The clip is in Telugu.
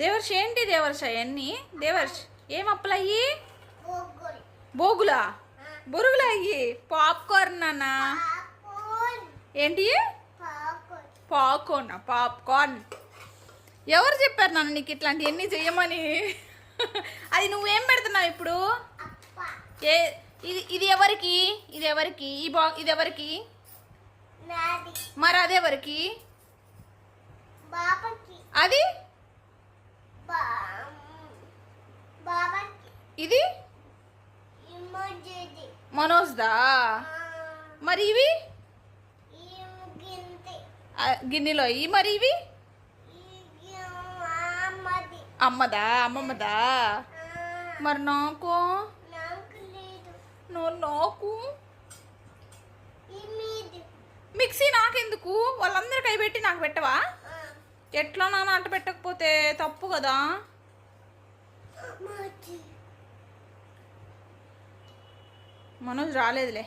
దేవర్ష ఏంటి దేవర్ష అన్నీ దేవర్ష్ ఏం అప్పులయ్యి? బోగులా బొరుగులా అయ్యి పాప్కార్న్ నాన్న. ఏంటి? పాప్కార్న్. పాప్కార్న్? ఎవరు చెప్పారు నాన్న నీకు ఇట్లాంటివన్నీ చెయ్యమని? అది నువ్వేం పెడుతున్నావు ఇప్పుడు? ఏ ఇది ఇది ఎవరికి? ఇది ఎవరికి? ఈ బా ఇది ఎవరికి? మరి అది ఎవరికి? బాబాకి. అది బా బాబాకి ఇది మనోజ్దా? మరి ఇవి? ఈ గిన్నెలో. ఇవి మరి ఇవి? ఈ అమ్మది. అమ్మమ్మదా? మరి నాకు? నువ్వు నాకు? ఈ మిక్సీ నాకెందుకు? వాళ్ళందరూ కైపెట్టి నాకు పెట్టవా? ఎట్లా నాన్న అంట పెట్టకపోతే తప్పు కదా? మనోజ్ రాలేదులే.